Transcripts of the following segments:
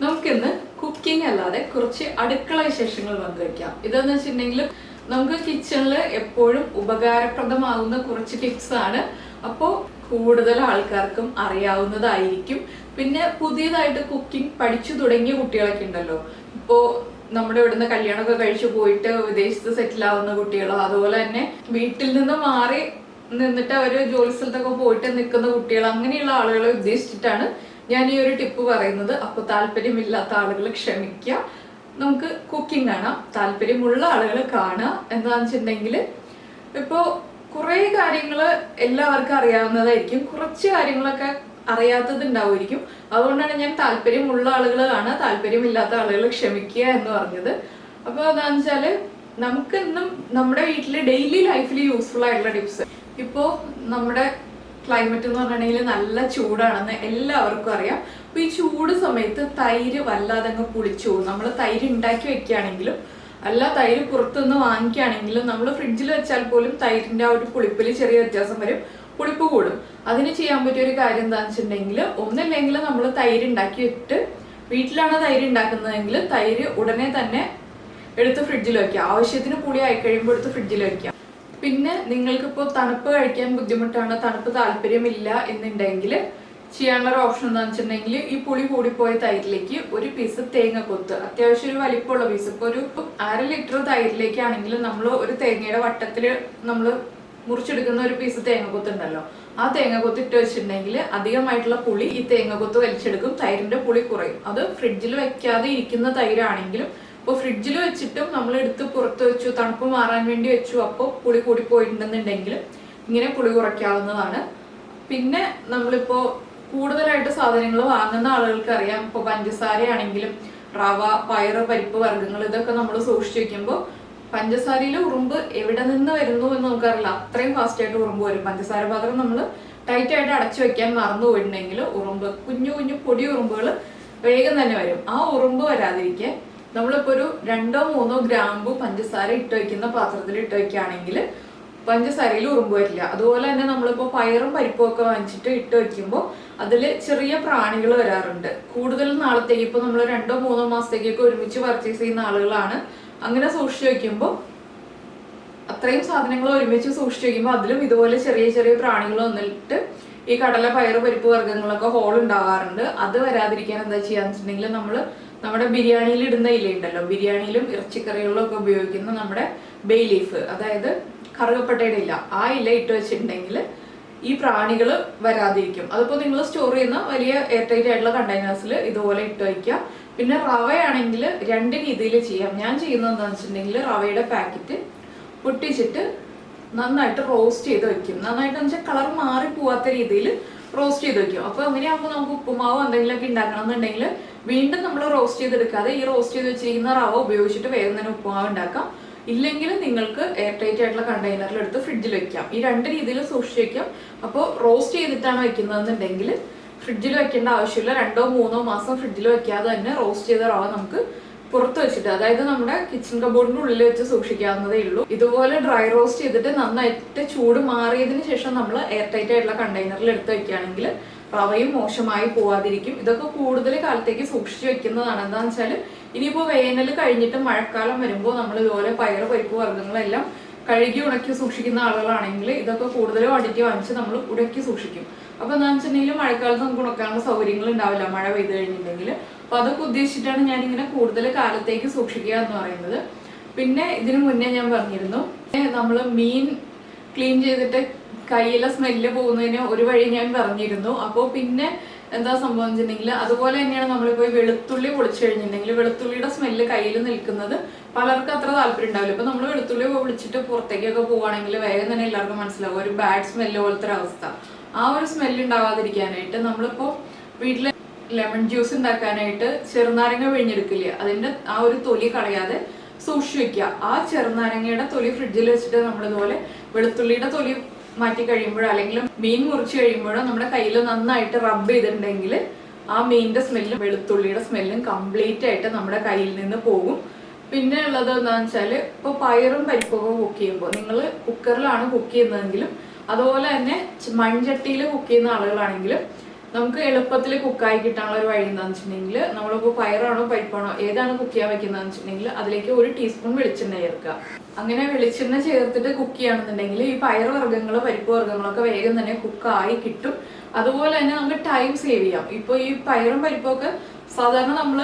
നമുക്കിന്ന് കുക്കിംഗ് അല്ലാതെ കുറച്ച് അടുക്കള വിശേഷങ്ങൾ പങ്കുവയ്ക്കാം ഇതെന്ന് വെച്ചിട്ടുണ്ടെങ്കിൽ നമുക്ക് കിച്ചണിൽ എപ്പോഴും ഉപകാരപ്രദമാകുന്ന കുറച്ച് ടിപ്സ് ആണ്. അപ്പോൾ കൂടുതൽ ആൾക്കാർക്കും അറിയാവുന്നതായിരിക്കും. പിന്നെ പുതിയതായിട്ട് കുക്കിംഗ് പഠിച്ചു തുടങ്ങിയ കുട്ടികളൊക്കെ ഉണ്ടല്ലോ. ഇപ്പോ നമ്മുടെ ഇവിടുന്ന് കല്യാണമൊക്കെ കഴിച്ചു പോയിട്ട് വിദേശത്ത് സെറ്റിൽ ആവുന്ന കുട്ടികളോ അതുപോലെ തന്നെ വീട്ടിൽ നിന്ന് മാറി നിന്നിട്ട് അവർ ജോലി സ്ഥലത്തൊക്കെ പോയിട്ട് നിൽക്കുന്ന കുട്ടികൾ അങ്ങനെയുള്ള ആളുകളെ ഉദ്ദേശിച്ചിട്ടാണ് ഞാൻ ഈ ഒരു ടിപ്പ് പറയുന്നത് അപ്പൊ താല്പര്യമില്ലാത്ത ആളുകൾ ക്ഷമിക്കുക. നമുക്ക് കുക്കിംഗ് കാണാം. താല്പര്യമുള്ള ആളുകൾ കാണുക എന്താണെന്ന് വെച്ചിട്ടുണ്ടെങ്കിൽ ഇപ്പോ കുറേ കാര്യങ്ങൾ എല്ലാവർക്കും അറിയാവുന്നതായിരിക്കും. കുറച്ച് കാര്യങ്ങളൊക്കെ അറിയാത്തത് ഉണ്ടാവുമായിരിക്കും. അതുകൊണ്ടാണ് ഞാൻ താല്പര്യമുള്ള ആളുകൾ കാണുക താല്പര്യമില്ലാത്ത ആളുകൾ ക്ഷമിക്കുക എന്ന് പറഞ്ഞത്. അപ്പോൾ എന്താണെന്ന് വെച്ചാൽ നമുക്ക് ഇന്നും നമ്മുടെ വീട്ടിൽ ഡെയിലി ലൈഫിൽ യൂസ്ഫുൾ ആയിട്ടുള്ള ടിപ്സ് ഇപ്പോ നമ്മുടെ ക്ലൈമറ്റ് എന്ന് പറഞ്ഞിട്ടുണ്ടെങ്കിൽ നല്ല ചൂടാണെന്ന് എല്ലാവർക്കും അറിയാം. അപ്പൊ ഈ ചൂട് സമയത്ത് തൈര് വല്ലാതെ അങ്ങ് പുളിച്ചു പോകും. നമ്മൾ തൈര് ഉണ്ടാക്കി വെക്കുകയാണെങ്കിലും അല്ല തൈര് പുറത്തുനിന്ന് വാങ്ങിക്കുകയാണെങ്കിലും നമ്മൾ ഫ്രിഡ്ജിൽ വെച്ചാൽ പോലും തൈരിന്റെ ആ ഒരു പുളിപ്പിൽ ചെറിയ വ്യത്യാസം വരും. പുളിപ്പ് കൂടും. അതിന് ചെയ്യാൻ പറ്റിയ ഒരു കാര്യം എന്താണെന്ന് വെച്ചിട്ടുണ്ടെങ്കിൽ ഒന്നില്ലെങ്കിൽ നമ്മൾ തൈര് ഉണ്ടാക്കി വെച്ചിട്ട് വീട്ടിലാണ് തൈര് ഉണ്ടാക്കുന്നതെങ്കിൽ തൈര് ഉടനെ തന്നെ എടുത്ത് ഫ്രിഡ്ജിൽ വെക്കുക. ആവശ്യത്തിന് പുളി ആയി കഴിയുമ്പോൾ എടുത്ത് ഫ്രിഡ്ജിൽ വെക്കുക. പിന്നെ നിങ്ങൾക്കിപ്പോൾ തണുപ്പ് കഴിക്കാൻ ബുദ്ധിമുട്ടാണ്? തണുപ്പ് താല്പര്യമില്ല എന്നുണ്ടെങ്കിൽ ചെയ്യാനുള്ള ഒരു ഓപ്ഷൻ എന്താണെന്ന് വെച്ചിട്ടുണ്ടെങ്കിൽ ഈ പുളി കൂടിപ്പോയ തൈരിലേക്ക് ഒരു പീസ് തേങ്ങ കൊത്ത്. അത്യാവശ്യം ഒരു വലിപ്പമുള്ള പീസ് ഇപ്പോൾ ഒരു അര ലിറ്റർ തൈരിലേക്കാണെങ്കിൽ നമ്മൾ ഒരു തേങ്ങയുടെ വട്ടത്തിൽ നമ്മൾ മുറിച്ചെടുക്കുന്ന ഒരു പീസ് തേങ്ങ കൊത്തുണ്ടല്ലോ ആ തേങ്ങ ഇട്ട് വെച്ചിട്ടുണ്ടെങ്കിൽ അധികമായിട്ടുള്ള പുളി ഈ തേങ്ങ കൊത്ത് വലിച്ചെടുക്കും. തൈരിന്റെ പുളി കുറയും. അത് ഫ്രിഡ്ജിൽ വെക്കാതെ ഇരിക്കുന്ന തൈരാണെങ്കിലും ഇപ്പോൾ ഫ്രിഡ്ജിൽ വെച്ചിട്ടും നമ്മൾ എടുത്ത് പുറത്ത് വെച്ചു തണുപ്പ് മാറാൻ വേണ്ടി വെച്ചു അപ്പോൾ പുളി കൂടി പോയിട്ടുണ്ടെന്നുണ്ടെങ്കിൽ ഇങ്ങനെ പുളി കുറയ്ക്കാവുന്നതാണ്. പിന്നെ നമ്മളിപ്പോ കൂടുതലായിട്ട് സാധനങ്ങൾ വാങ്ങുന്ന ആളുകൾക്ക് അറിയാം ഇപ്പോൾ പഞ്ചസാരയാണെങ്കിലും റവ പയറ് പരിപ്പ് വർഗങ്ങൾ ഇതൊക്കെ നമ്മൾ സൂക്ഷിച്ചു വെക്കുമ്പോൾ പഞ്ചസാരയിലെ ഉറുമ്പ് എവിടെ നിന്ന് വരുന്നു എന്ന് നമുക്കറിയില്ല. അത്രയും ഫാസ്റ്റ് ആയിട്ട് ഉറുമ്പ് വരും. പഞ്ചസാര പാത്രം നമ്മൾ ടൈറ്റ് ആയിട്ട് അടച്ചു വെക്കാൻ മറന്നു പോയിട്ടുണ്ടെങ്കിൽ ഉറുമ്പ് കുഞ്ഞു കുഞ്ഞു പൊടി ഉറുമ്പുകൾ വേഗം തന്നെ വരും. ആ ഉറുമ്പ് വരാതിരിക്കാൻ നമ്മളിപ്പോ ഒരു രണ്ടോ മൂന്നോ ഗ്രാമ്പു പഞ്ചസാര ഇട്ട് വയ്ക്കുന്ന പാത്രത്തിൽ ഇട്ട് വയ്ക്കുകയാണെങ്കിൽ പഞ്ചസാരയിൽ ഉറുമ്പ് വരില്ല. അതുപോലെ തന്നെ നമ്മളിപ്പോ പയറും പരിപ്പും ഒക്കെ വാങ്ങിച്ചിട്ട് ഇട്ട് വയ്ക്കുമ്പോൾ അതിൽ ചെറിയ പ്രാണികൾ വരാറുണ്ട്. കൂടുതൽ നാളത്തേക്ക് ഇപ്പൊ നമ്മൾ രണ്ടോ മൂന്നോ മാസത്തേക്കൊക്കെ ഒരുമിച്ച് പർച്ചേസ് ചെയ്യുന്ന ആളുകളാണ്. അങ്ങനെ സൂക്ഷിച്ചു വയ്ക്കുമ്പോൾ അത്രയും സാധനങ്ങൾ ഒരുമിച്ച് സൂക്ഷിച്ച് വയ്ക്കുമ്പോൾ അതിലും ഇതുപോലെ ചെറിയ ചെറിയ പ്രാണികൾ വന്നിട്ട് ഈ കടല പയറ് പരിപ്പ് വർഗങ്ങളൊക്കെ ഹോൾ ഉണ്ടാകാറുണ്ട് അത് വരാതിരിക്കാൻ എന്താ ചെയ്യാന്ന് വെച്ചിട്ടുണ്ടെങ്കിൽ നമ്മൾ നമ്മുടെ ബിരിയാണിയിൽ ഇടുന്ന ഇല ഉണ്ടല്ലോ ബിരിയാണിയിലും ഇറച്ചിക്കറികളിലും ഒക്കെ ഉപയോഗിക്കുന്ന നമ്മുടെ ബേ ലീഫ് അതായത് കറുകപ്പട്ടയുടെ ഇല. ആ ഇല ഇട്ട് വെച്ചിട്ടുണ്ടെങ്കിൽ ഈ പ്രാണികൾ വരാതിരിക്കും. അതിപ്പോൾ നിങ്ങൾ സ്റ്റോർ ചെയ്യുന്ന വലിയ എയർടൈറ്റ് ആയിട്ടുള്ള കണ്ടെയ്നേഴ്സിൽ ഇതുപോലെ ഇട്ട് വയ്ക്കുക. പിന്നെ റവയാണെങ്കിൽ രണ്ട് രീതിയിൽ ചെയ്യാം. ഞാൻ ചെയ്യുന്നത് എന്താണെന്ന് വെച്ചിട്ടുണ്ടെങ്കിൽ റവയുടെ പാക്കറ്റ് പൊട്ടിച്ചിട്ട് നന്നായിട്ട് റോസ്റ്റ് ചെയ്ത് വെക്കും. നന്നായിട്ട് വെച്ചാൽ കളർ മാറി പോവാത്ത രീതിയിൽ റോസ്റ്റ് ചെയ്ത് വെക്കും അപ്പൊ അങ്ങനെയാകുമ്പോൾ നമുക്ക് ഉപ്പുമാവ് എന്തെങ്കിലുമൊക്കെ ഉണ്ടാക്കണം എന്നുണ്ടെങ്കിൽ വീണ്ടും നമ്മൾ റോസ്റ്റ് ചെയ്തെടുക്കാതെ ഈ റോസ്റ്റ് ചെയ്ത് വെച്ചിരിക്കുന്ന റവ ഉപയോഗിച്ചിട്ട് വേഗം തന്നെ ഉപ്പുമാവ് ഉണ്ടാക്കാം. ഇല്ലെങ്കിൽ നിങ്ങൾക്ക് എയർ ടൈറ്റ് ആയിട്ടുള്ള കണ്ടെയ്നറിൽ എടുത്ത് ഫ്രിഡ്ജിൽ വെക്കാം. ഈ രണ്ട് രീതിയിൽ സൂക്ഷിച്ച് വെക്കാം. അപ്പോൾ റോസ്റ്റ് ചെയ്തിട്ടാണ് വെക്കുന്നതെന്നുണ്ടെങ്കിൽ ഫ്രിഡ്ജിൽ വെക്കേണ്ട ആവശ്യമില്ല. രണ്ടോ മൂന്നോ മാസം ഫ്രിഡ്ജിൽ വെക്കാതെ തന്നെ റോസ്റ്റ് ചെയ്ത റവ നമുക്ക് പുറത്ത് വെച്ചിട്ട് അതായത് നമ്മുടെ കിച്ചൺ കബോർഡിന്റെ ഉള്ളിൽ വെച്ച് സൂക്ഷിക്കാവുന്നതേ ഉള്ളൂ. ഇതുപോലെ ഡ്രൈ റോസ്റ്റ് ചെയ്തിട്ട് നന്നായിട്ട് ചൂട് മാറിയതിന് ശേഷം നമ്മൾ എയർ ടൈറ്റ് ആയിട്ടുള്ള കണ്ടെയ്നറിൽ എടുത്ത് വെക്കുകയാണെങ്കിൽ റവയും മോശമായി പോവാതിരിക്കും. ഇതൊക്കെ കൂടുതൽ കാലത്തേക്ക് സൂക്ഷിച്ചു വെക്കുന്നതാണ്. എന്താണെന്ന് വെച്ചാൽ ഇനിയിപ്പോൾ വേനൽ കഴിഞ്ഞിട്ട് മഴക്കാലം വരുമ്പോൾ നമ്മൾ ഇതുപോലെ പയർ പരിപ്പ് വർഗങ്ങളെല്ലാം കഴുകി ഉണക്കി സൂക്ഷിക്കുന്ന ആളുകളാണെങ്കിൽ ഇതൊക്കെ കൂടുതൽ ക്വാണ്ടിറ്റി വാങ്ങിച്ച് നമ്മൾ ഉടക്കി സൂക്ഷിക്കും. അപ്പൊ എന്താണെന്ന് വെച്ചിട്ടുണ്ടെങ്കിൽ മഴക്കാലത്ത് നമുക്ക് ഉണക്കാനുള്ള സൗകര്യങ്ങൾ ഉണ്ടാവില്ല. മഴ പെയ്ത് കഴിഞ്ഞിട്ടുണ്ടെങ്കിൽ അപ്പൊ അതൊക്കെ ഉദ്ദേശിച്ചിട്ടാണ് ഞാൻ ഇങ്ങനെ കൂടുതൽ കാലത്തേക്ക് സൂക്ഷിക്കുക എന്ന് പറയുന്നത്. പിന്നെ ഇതിനു മുന്നേ ഞാൻ പറഞ്ഞിരുന്നു നമ്മൾ മീൻ ക്ലീൻ ചെയ്തിട്ട് കയ്യിലെ സ്മെല്ല് പോകുന്നതിന് ഒരു വഴി ഞാൻ പറഞ്ഞിരുന്നു. അപ്പോൾ പിന്നെ എന്താ സംഭവം വെച്ചിട്ടുണ്ടെങ്കിൽ അതുപോലെ തന്നെയാണ് നമ്മളിപ്പോ ഈ വെളുത്തുള്ളി പൊളിച്ചു കഴിഞ്ഞിട്ടുണ്ടെങ്കിൽ വെളുത്തുള്ളിയുടെ സ്മെല്ല് കയ്യിൽ നിൽക്കുന്നത് പലർക്കും അത്ര താല്പര്യം ഉണ്ടാവില്ല. ഇപ്പൊ നമ്മൾ വെളുത്തുള്ളി പൊളിച്ചിട്ട് പുറത്തേക്കൊക്കെ പോവുകയാണെങ്കിൽ വേഗം തന്നെ എല്ലാവർക്കും മനസ്സിലാവും. ഒരു ബാഡ് സ്മെല്ല് പോലത്തെ ഒരു അവസ്ഥ. ആ ഒരു സ്മെല്ല് ഉണ്ടാവാതിരിക്കാനായിട്ട് നമ്മളിപ്പോ വീട്ടിൽ ലെമൺ ജ്യൂസ് ഉണ്ടാക്കാനായിട്ട് ചെറുനാരങ്ങ വിഴിഞ്ഞെടുക്കില്ലേ അതിന്റെ ആ ഒരു തൊലി കളയാതെ സൂക്ഷിച്ചു വെക്കുക. ആ ചെറുനാരങ്ങയുടെ തൊലി ഫ്രിഡ്ജിൽ വെച്ചിട്ട് നമ്മളിതുപോലെ വെളുത്തുള്ളിയുടെ തൊലി മാറ്റി കഴിയുമ്പോഴോ അല്ലെങ്കിൽ മീൻ മുറിച്ച് കഴിയുമ്പോഴോ നമ്മുടെ കയ്യിൽ നന്നായിട്ട് റബ്ബ് ചെയ്തിട്ടുണ്ടെങ്കിൽ ആ മീനിന്റെ സ്മെല്ലും വെളുത്തുള്ളിയുടെ സ്മെല്ലും കംപ്ലീറ്റ് ആയിട്ട് നമ്മുടെ കയ്യിൽ നിന്ന് പോകും. പിന്നെ ഉള്ളത് എന്താണെന്ന് വെച്ചാൽ ഇപ്പൊ പയറും പരിപ്പൊക്കെ കുക്ക് ചെയ്യുമ്പോൾ നിങ്ങൾ കുക്കറിലാണ് കുക്ക് ചെയ്യുന്നതെങ്കിലും അതുപോലെ തന്നെ മൺചട്ടിയിൽ കുക്ക് ചെയ്യുന്ന ആളുകളാണെങ്കിലും നമുക്ക് എളുപ്പത്തിൽ കുക്കായി കിട്ടാനുള്ള ഒരു വഴി എന്താണെന്ന് വെച്ചിട്ടുണ്ടെങ്കിൽ നമ്മളിപ്പോൾ പയറാണോ പരിപ്പാണോ ഏതാണ് കുക്ക് ചെയ്യാൻ വെക്കുന്നതെന്ന് വെച്ചിട്ടുണ്ടെങ്കിൽ അതിലേക്ക് ഒരു ടീസ്പൂൺ വെളിച്ചെണ്ണ ചേർക്കുക. അങ്ങനെ വെളിച്ചെണ്ണ ചേർത്തിട്ട് കുക്ക് ചെയ്യുകയാണെന്നുണ്ടെങ്കിൽ ഈ പയർ വർഗങ്ങൾ പരിപ്പ് വർഗങ്ങളൊക്കെ വേഗം തന്നെ കുക്കായി കിട്ടും. അതുപോലെ തന്നെ നമുക്ക് ടൈം സേവ് ചെയ്യാം. ഇപ്പോൾ ഈ പയറും പരിപ്പും ഒക്കെ സാധാരണ നമ്മൾ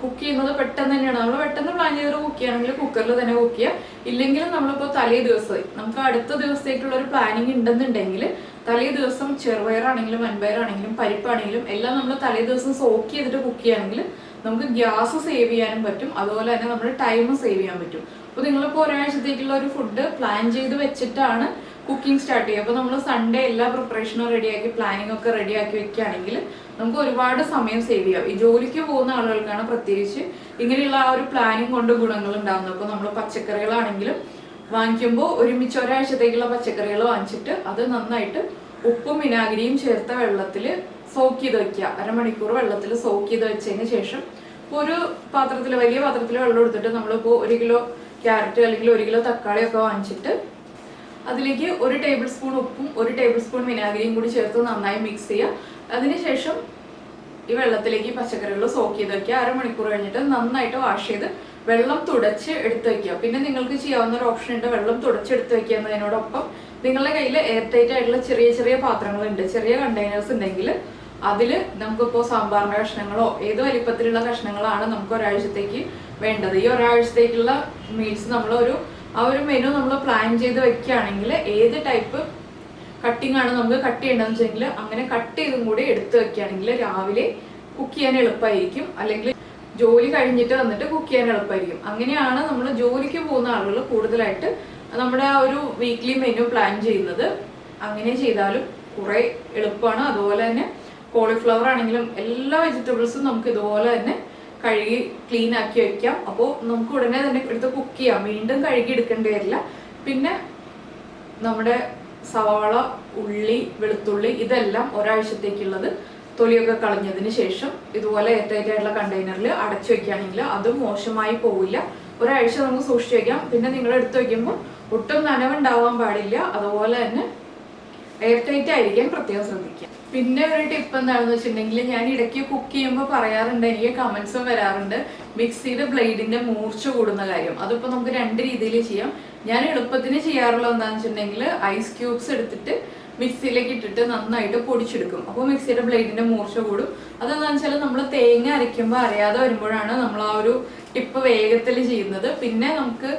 കുക്ക് ചെയ്യുന്നത് പെട്ടെന്ന് തന്നെയാണ്. നമ്മൾ പെട്ടെന്ന് പ്ലാൻ ചെയ്ത് കുക്ക് ചെയ്യണമെങ്കിൽ കുക്കറിൽ തന്നെ കുക്ക് ചെയ്യുക. ഇല്ലെങ്കിലും നമ്മളിപ്പോൾ തലേ ദിവസം നമുക്ക് അടുത്ത ദിവസത്തേക്കുള്ള ഒരു പ്ലാനിങ് ഉണ്ടെന്നുണ്ടെങ്കിൽ തലേ ദിവസം ചെറുപയറാണെങ്കിലും വൻപയറാണെങ്കിലും പരിപ്പാണെങ്കിലും എല്ലാം നമ്മൾ തലേ ദിവസം സോക്ക് ചെയ്തിട്ട് കുക്ക് ചെയ്യുകയാണെങ്കിൽ നമുക്ക് ഗ്യാസ് സേവ് ചെയ്യാനും പറ്റും. അതുപോലെ തന്നെ നമ്മുടെ ടൈം സേവ് ചെയ്യാൻ പറ്റും. അപ്പോൾ നിങ്ങളിപ്പോൾ ഒരാഴ്ചത്തേക്കുള്ള ഒരു ഫുഡ് പ്ലാൻ ചെയ്ത് വെച്ചിട്ടാണ് കുക്കിംഗ് സ്റ്റാർട്ട് ചെയ്യുക. അപ്പോൾ നമ്മൾ സൺഡേ എല്ലാ പ്രിപ്പറേഷനും റെഡിയാക്കി പ്ലാനിങ് ഒക്കെ റെഡിയാക്കി വെക്കുകയാണെങ്കിൽ നമുക്ക് ഒരുപാട് സമയം സേവ് ചെയ്യാം. ഈ ജോലിക്ക് പോകുന്ന ആളുകൾക്കാണ് പ്രത്യേകിച്ച് ഇങ്ങനെയുള്ള ആ ഒരു പ്ലാനിങ് കൊണ്ട് ഗുണങ്ങൾ ഉണ്ടാകുന്നത് അപ്പോൾ നമ്മൾ പച്ചക്കറികളാണെങ്കിലും വാങ്ങിക്കുമ്പോൾ ഒരുമിച്ച് ഒരാഴ്ചത്തേക്കുള്ള പച്ചക്കറികൾ വാങ്ങിച്ചിട്ട് അത് നന്നായിട്ട് ഉപ്പും വിനാഗിരിയും ചേർത്ത വെള്ളത്തിൽ സോക്ക് ചെയ്ത് വെക്കുക. അരമണിക്കൂർ വെള്ളത്തിൽ സോക്ക് ചെയ്ത് വെച്ചതിന് ശേഷം ഇപ്പോൾ ഒരു പാത്രത്തിൽ വലിയ പാത്രത്തിൽ വെള്ളം എടുത്തിട്ട് നമ്മളിപ്പോൾ ഒരു കിലോ ക്യാരറ്റ് അല്ലെങ്കിൽ ഒരു കിലോ തക്കാളി ഒക്കെ വാങ്ങിച്ചിട്ട് അതിലേക്ക് ഒരു ടേബിൾ സ്പൂൺ ഉപ്പും ഒരു ടേബിൾ സ്പൂൺ വിനാഗിരിയും കൂടി ചേർത്ത് നന്നായി മിക്സ് ചെയ്യുക. അതിനുശേഷം ഈ വെള്ളത്തിലേക്ക് ഈ പച്ചക്കറികൾ സോക്ക് ചെയ്ത് വെക്കുക. അരമണിക്കൂർ കഴിഞ്ഞിട്ട് നന്നായിട്ട് വാഷ് ചെയ്ത് വെള്ളം തുടച്ച് എടുത്ത് വയ്ക്കുക. പിന്നെ നിങ്ങൾക്ക് ചെയ്യാവുന്ന ഒരു ഓപ്ഷൻ ഉണ്ട് വെള്ളം തുടച്ചെടുത്ത് വയ്ക്കുക എന്നതിനോടൊപ്പം നിങ്ങളുടെ കയ്യിൽ എയർ ടൈറ്റ് ആയിട്ടുള്ള ചെറിയ ചെറിയ പാത്രങ്ങളുണ്ട് ചെറിയ കണ്ടെയ്നേഴ്സ് ഉണ്ടെങ്കിൽ അതിൽ നമുക്കിപ്പോൾ സാമ്പാറിന്റെ കഷ്ണങ്ങളോ ഏത് വലിപ്പത്തിലുള്ള കഷ്ണങ്ങളാണ് നമുക്ക് ഒരാഴ്ചത്തേക്ക് വേണ്ടത്. ഈ ഒരാഴ്ചത്തേക്കുള്ള മീൽസ് നമ്മൾ ഒരു ആ ഒരു മെനു നമ്മൾ പ്ലാൻ ചെയ്ത് വെക്കുകയാണെങ്കിൽ ഏത് ടൈപ്പ് കട്ടിംഗ് ആണ് നമുക്ക് കട്ട് ചെയ്യേണ്ടതെന്ന് വെച്ചെങ്കിൽ അങ്ങനെ കട്ട് ചെയ്തും കൂടി എടുത്ത് വെക്കുകയാണെങ്കിൽ രാവിലെ കുക്ക് ചെയ്യാൻ എളുപ്പമായിരിക്കും അല്ലെങ്കിൽ ജോലി കഴിഞ്ഞിട്ട് വന്നിട്ട് കുക്ക് ചെയ്യാൻ എളുപ്പമായിരിക്കും. അങ്ങനെയാണ് നമ്മൾ ജോലിക്ക് പോകുന്ന ആളുകൾ കൂടുതലായിട്ട് നമ്മുടെ ആ ഒരു വീക്ക്ലി മെനു പ്ലാൻ ചെയ്യുന്നത്. അങ്ങനെ ചെയ്താലും കുറെ എളുപ്പമാണ്. അതുപോലെ തന്നെ കോളിഫ്ലവർ ആണെങ്കിലും എല്ലാ വെജിറ്റബിൾസും നമുക്ക് ഇതുപോലെ തന്നെ കഴുകി ക്ലീൻ ആക്കി വെക്കാം. അപ്പോൾ നമുക്ക് ഉടനെ തന്നെ എടുത്ത് കുക്ക് ചെയ്യാം. വീണ്ടും കഴുകി എടുക്കേണ്ടി വരില്ല. പിന്നെ നമ്മുടെ സവാള ഉള്ളി വെളുത്തുള്ളി ഇതെല്ലാം ഒരാഴ്ചത്തേക്കുള്ളത് തൊലിയൊക്കെ കളഞ്ഞതിന് ശേഷം ഇതുപോലെ എയർടൈറ്റ് ആയിട്ടുള്ള കണ്ടെയ്നറിൽ അടച്ചു വെക്കുകയാണെങ്കിൽ അതും മോശമായി പോവില്ല. ഒരാഴ്ച നമുക്ക് സൂക്ഷിച്ചു വയ്ക്കാം പിന്നെ നിങ്ങൾ എടുത്തു വയ്ക്കുമ്പോൾ ഒട്ടും നനവുണ്ടാവാൻ പാടില്ല. അതുപോലെ തന്നെ എയർ ടൈറ്റ് ആയിരിക്കാൻ പ്രത്യേകം ശ്രദ്ധിക്കുക. പിന്നെ ഒരു ടിപ്പ് എന്താണെന്ന് വെച്ചിട്ടുണ്ടെങ്കിൽ ഞാൻ ഇടയ്ക്ക് കുക്ക് ചെയ്യുമ്പോൾ പറയാറുണ്ട് എനിക്ക് കമൻസും വരാറുണ്ട്. മിക്സിയുടെ ബ്ലേഡിന്റെ മൂർച്ച കൂടുന്ന കാര്യം. അതിപ്പോൾ നമുക്ക് രണ്ട് രീതിയിൽ ചെയ്യാം. ഞാൻ എളുപ്പത്തിന് ചെയ്യാറുള്ള എന്താണെന്ന് വെച്ചിട്ടുണ്ടെങ്കിൽ ഐസ് ക്യൂബ്സ് എടുത്തിട്ട് മിക്സിയിലേക്ക് ഇട്ടിട്ട് നന്നായിട്ട് പൊടിച്ചെടുക്കും. അപ്പോൾ മിക്സിയുടെ ബ്ലേഡിന്റെ മൂർച്ച കൂടും. അതെന്താണെന്ന് വെച്ചാൽ നമ്മൾ തേങ്ങ അരയ്ക്കുമ്പോൾ അറിയാതെ വരുമ്പോഴാണ് നമ്മൾ ആ ഒരു ടിപ്പ് വേഗത്തിൽ ചെയ്യുന്നത്. പിന്നെ നമുക്ക്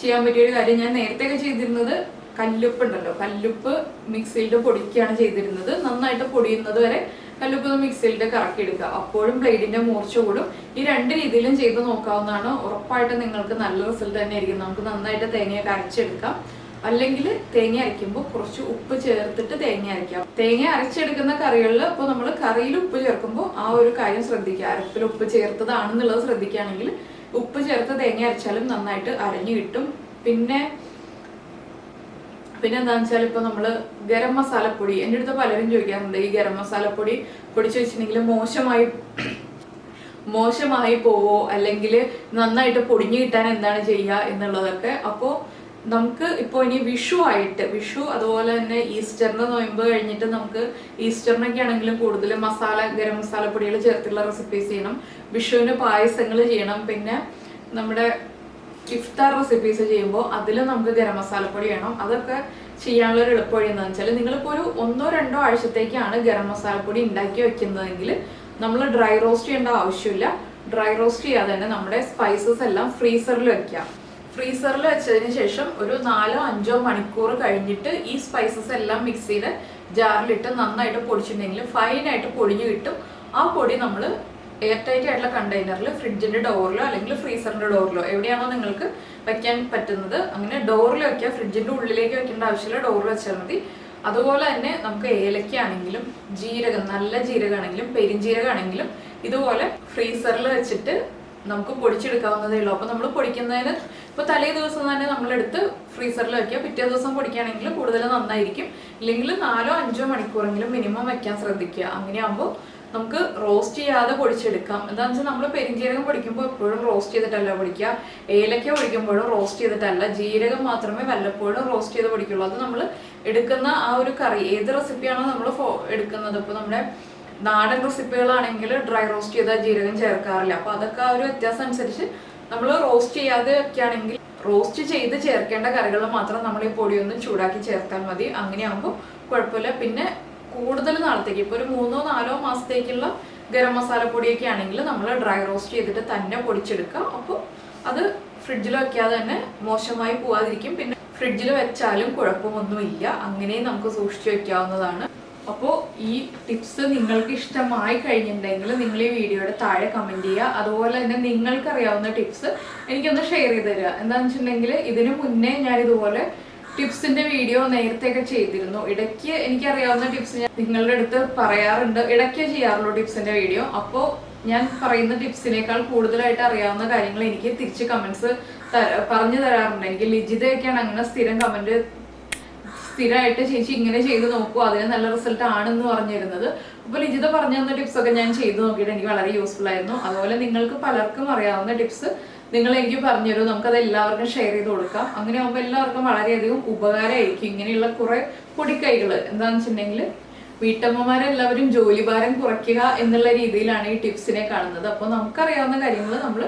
ചെയ്യാൻ പറ്റിയ ഒരു കാര്യം ഞാൻ നേരത്തെയൊക്കെ ചെയ്തിരുന്നത് കല്ലുപ്പ് ഉണ്ടല്ലോ കല്ലുപ്പ് മിക്സിയിലിട്ട് പൊടിക്കുകയാണ് ചെയ്തിരുന്നത്. നന്നായിട്ട് പൊടിയുന്നത് വരെ കല്ലുപ്പ് മിക്സിയിലിട്ട് കറക്കി എടുക്കുക അപ്പോഴും ബ്ലേഡിന്റെ മൂർച്ച കൂടും. ഈ രണ്ട് രീതിയിലും ചെയ്ത് നോക്കാവുന്നതാണ്. ഉറപ്പായിട്ട് നിങ്ങൾക്ക് നല്ല റിസൾട്ട് തന്നെ ആയിരിക്കും. നമുക്ക് നന്നായിട്ട് തേങ്ങയൊക്കെ അരച്ചെടുക്കാം. അല്ലെങ്കിൽ തേങ്ങ അരയ്ക്കുമ്പോൾ കുറച്ച് ഉപ്പ് ചേർത്തിട്ട് തേങ്ങ അരയ്ക്കാം. തേങ്ങ അരച്ചെടുക്കുന്ന കറികളിൽ ഇപ്പോൾ നമ്മൾ കറിയിൽ ഉപ്പ് ചേർക്കുമ്പോൾ ആ ഒരു കാര്യം ശ്രദ്ധിക്കുക. അരപ്പിൽ ഉപ്പ് ചേർത്തതാണെന്നുള്ളത് ശ്രദ്ധിക്കുകയാണെങ്കിൽ ഉപ്പ് ചേർത്ത് തേങ്ങ അരച്ചാലും നന്നായിട്ട് അരഞ്ഞു കിട്ടും. പിന്നെ പിന്നെ എന്താണെന്ന് വെച്ചാൽ ഇപ്പോൾ നമ്മൾ ഗരം മസാലപ്പൊടി എന്റെ അടുത്ത് പലരും ചോദിക്കാറുണ്ട് ഈ ഗരം മസാലപ്പൊടി പൊടിച്ചു വെച്ചിട്ടുണ്ടെങ്കിൽ മോശമായി മോശമായി പോവോ? അല്ലെങ്കിൽ നന്നായിട്ട് പൊടിഞ്ഞു കിട്ടാൻ എന്താണ് ചെയ്യുക? എന്നുള്ളതൊക്കെ. അപ്പോൾ നമുക്ക് ഇപ്പോൾ ഇനി വിഷു ആയിട്ട് വിഷു അതുപോലെ തന്നെ ഈസ്റ്ററിന് നോയമ്പ് കഴിഞ്ഞിട്ട് നമുക്ക് ഈസ്റ്ററിനൊക്കെ ആണെങ്കിലും കൂടുതൽ മസാല ഗരം മസാല പൊടികൾ ചേർത്തുള്ള റെസിപ്പീസ് ചെയ്യണം. വിഷുവിന് പായസങ്ങൾ ചെയ്യണം. പിന്നെ നമ്മുടെ ഇഫ്താർ റെസിപ്പീസ് ചെയ്യുമ്പോൾ അതിൽ നമുക്ക് ഗരം മസാലപ്പൊടി വേണം. അതൊക്കെ ചെയ്യാനുള്ള ഒരു എളുപ്പവഴി എന്താണെന്ന് വെച്ചാൽ നിങ്ങളിപ്പോൾ ഒരു ഒന്നോ രണ്ടോ ആഴ്ചത്തേക്കാണ് ഗരം മസാലപ്പൊടി ഉണ്ടാക്കി വെക്കുന്നതെങ്കിൽ നമ്മൾ ഡ്രൈ റോസ്റ്റ് ചെയ്യേണ്ട ആവശ്യമില്ല. ഡ്രൈ റോസ്റ്റ് ചെയ്യാതെ തന്നെ നമ്മുടെ സ്പൈസസ് എല്ലാം ഫ്രീസറിൽ വെക്കാം ഫ്രീസറിൽ വെച്ചതിന് ശേഷം ഒരു നാലോ അഞ്ചോ മണിക്കൂർ കഴിഞ്ഞിട്ട് ഈ സ്പൈസസ് എല്ലാം മിക്സിയുടെ ജാറിലിട്ട് നന്നായിട്ട് പൊടിച്ചിട്ടുണ്ടെങ്കിൽ ഫൈനായിട്ട് പൊടിഞ്ഞു കിട്ടും. ആ പൊടി നമ്മൾ എയർ ടൈറ്റ് ആയിട്ടുള്ള കണ്ടെയ്നറിൽ ഫ്രിഡ്ജിന്റെ ഡോറിലോ അല്ലെങ്കിൽ ഫ്രീസറിന്റെ ഡോറിലോ എവിടെയാണോ നിങ്ങൾക്ക് വെക്കാൻ പറ്റുന്നത് അങ്ങനെ ഡോറിൽ വെക്കുക ഫ്രിഡ്ജിന്റെ ഉള്ളിലേക്ക് വെക്കേണ്ട ആവശ്യമില്ല ഡോറിൽ വെച്ചാൽ മതി. അതുപോലെ തന്നെ നമുക്ക് ഏലക്കയാണെങ്കിലും ജീരകം നല്ല ജീരകമാണെങ്കിലും പെരിഞ്ജീരകമാണെങ്കിലും ഇതുപോലെ ഫ്രീസറിൽ വെച്ചിട്ട് നമുക്ക് പൊടിച്ചെടുക്കാവുന്നതേ ഉള്ളൂ. അപ്പോൾ നമ്മൾ പൊടിക്കുന്നതിന് ഇപ്പോൾ തലേ ദിവസം തന്നെ നമ്മളെടുത്ത് ഫ്രീസറിൽ വെക്കുക. പിറ്റേ ദിവസം പൊടിക്കുകയാണെങ്കിൽ കൂടുതൽ നന്നായിരിക്കും. ഇല്ലെങ്കിൽ നാലോ അഞ്ചോ മണിക്കൂറെങ്കിലും മിനിമം വെക്കാൻ ശ്രദ്ധിക്കുക. അങ്ങനെയാകുമ്പോൾ നമുക്ക് റോസ്റ്റ് ചെയ്യാതെ പൊടിച്ചെടുക്കാം. എന്താണെന്ന് വെച്ചാൽ നമ്മൾ പെരിഞ്ജീരകം പൊടിക്കുമ്പോൾ എപ്പോഴും റോസ്റ്റ് ചെയ്തിട്ടല്ല പൊടിക്കുക. ഏലക്ക പൊടിക്കുമ്പോഴും റോസ്റ്റ് ചെയ്തിട്ടല്ല. ജീരകം മാത്രമേ വല്ലപ്പോഴും റോസ്റ്റ് ചെയ്ത് പൊടിക്കുള്ളൂ. അത് നമ്മൾ എടുക്കുന്ന ആ ഒരു കറി ഏത് റെസിപ്പിയാണോ നമ്മൾ എടുക്കുന്നത്. ഇപ്പോൾ നമ്മുടെ നാടൻ റെസിപ്പികളാണെങ്കിൽ ഡ്രൈ റോസ്റ്റ് ചെയ്താൽ ജീരകം ചേർക്കാറില്ല. അപ്പോൾ അതൊക്കെ ആ ഒരു വ്യത്യാസം അനുസരിച്ച് നമ്മൾ റോസ്റ്റ് ചെയ്യാതെ ഒക്കെ ആണെങ്കിൽ റോസ്റ്റ് ചെയ്ത് ചേർക്കേണ്ട കറികൾ മാത്രം നമ്മൾ ഈ പൊടിയൊന്നും ചൂടാക്കി ചേർത്താൽ മതി. അങ്ങനെയാകുമ്പോൾ കുഴപ്പമില്ല. പിന്നെ കൂടുതൽ നാളത്തേക്ക് ഇപ്പോൾ ഒരു മൂന്നോ നാലോ മാസത്തേക്കുള്ള ഗരം മസാല പൊടിയൊക്കെ ആണെങ്കിൽ നമ്മൾ ഡ്രൈ റോസ്റ്റ് ചെയ്തിട്ട് തന്നെ പൊടിച്ചെടുക്കാം അപ്പോൾ അത് ഫ്രിഡ്ജിൽ വെക്കാതെ തന്നെ മോശമായി പോവാതിരിക്കും. പിന്നെ ഫ്രിഡ്ജിൽ വെച്ചാലും കുഴപ്പമൊന്നുമില്ല. അങ്ങനെയും നമുക്ക് സൂക്ഷിച്ചു വെക്കാവുന്നതാണ്. അപ്പോൾ ഈ ടിപ്സ് നിങ്ങൾക്ക് ഇഷ്ടമായി കഴിഞ്ഞിട്ടുണ്ടെങ്കിൽ നിങ്ങൾ ഈ വീഡിയോയുടെ താഴെ കമന്റ് ചെയ്യുക. അതുപോലെ തന്നെ നിങ്ങൾക്കറിയാവുന്ന ടിപ്സ് എനിക്കൊന്ന് ഷെയർ ചെയ്ത് തരിക. എന്താണെന്ന് വെച്ചിട്ടുണ്ടെങ്കിൽ ഇതിനു മുന്നേ ഞാൻ ഇതുപോലെ ടിപ്സിന്റെ വീഡിയോ നേരത്തെയൊക്കെ ചെയ്തിരുന്നു. ഇടയ്ക്ക് എനിക്കറിയാവുന്ന ടിപ്സ് ഞാൻ നിങ്ങളുടെ അടുത്ത് പറയാറുണ്ട്. ഇടയ്ക്ക് ചെയ്യാറുള്ളൂ ടിപ്സിന്റെ വീഡിയോ അപ്പോൾ ഞാൻ പറയുന്ന ടിപ്സിനേക്കാൾ കൂടുതലായിട്ട് അറിയാവുന്ന കാര്യങ്ങൾ എനിക്ക് തിരിച്ച് കമന്റ്സ് പറഞ്ഞു തരാറുണ്ട്. എനിക്ക് ലിജിതയൊക്കെയാണ് അങ്ങനെ സ്ഥിരം കമന്റ് സ്ഥിരമായിട്ട് ചേച്ചി ഇങ്ങനെ ചെയ്ത് നോക്കൂ അതിന് നല്ല റിസൾട്ട് ആണെന്ന് പറഞ്ഞിരുന്നത്. അപ്പോൾ ലിജിത പറഞ്ഞു തന്ന ടിപ്സ് ഒക്കെ ഞാൻ ചെയ്ത് നോക്കിയിട്ട് എനിക്ക് വളരെ യൂസ്ഫുൾ ആയിരുന്നു. അതുപോലെ നിങ്ങൾക്ക് പലർക്കും അറിയാവുന്ന ടിപ്സ് നിങ്ങൾ എനിക്ക് പറഞ്ഞുതരും നമുക്കത് എല്ലാവർക്കും ഷെയർ ചെയ്ത് കൊടുക്കാം. അങ്ങനെ ആകുമ്പോൾ എല്ലാവർക്കും വളരെയധികം ഉപകാരമായിരിക്കും. ഇങ്ങനെയുള്ള കുറെ പൊടിക്കൈകൾ എന്താണെന്ന് വെച്ചിട്ടുണ്ടെങ്കിൽ വീട്ടമ്മമാരെല്ലാവരും ജോലിഭാരം കുറയ്ക്കുക എന്നുള്ള രീതിയിലാണ് ഈ ടിപ്സിനെ കാണുന്നത്. അപ്പോൾ നമുക്കറിയാവുന്ന കാര്യങ്ങൾ നമ്മൾ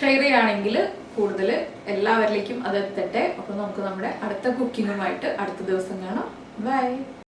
ഷെയർ ചെയ്യുകയാണെങ്കിൽ കൂടുതൽ എല്ലാവരിലേക്കും അത് എത്തട്ടെ. അപ്പോൾ നമുക്ക് നമ്മുടെ അടുത്ത കുക്കിങ്ങുമായിട്ട് അടുത്ത ദിവസം കാണാം. ബൈ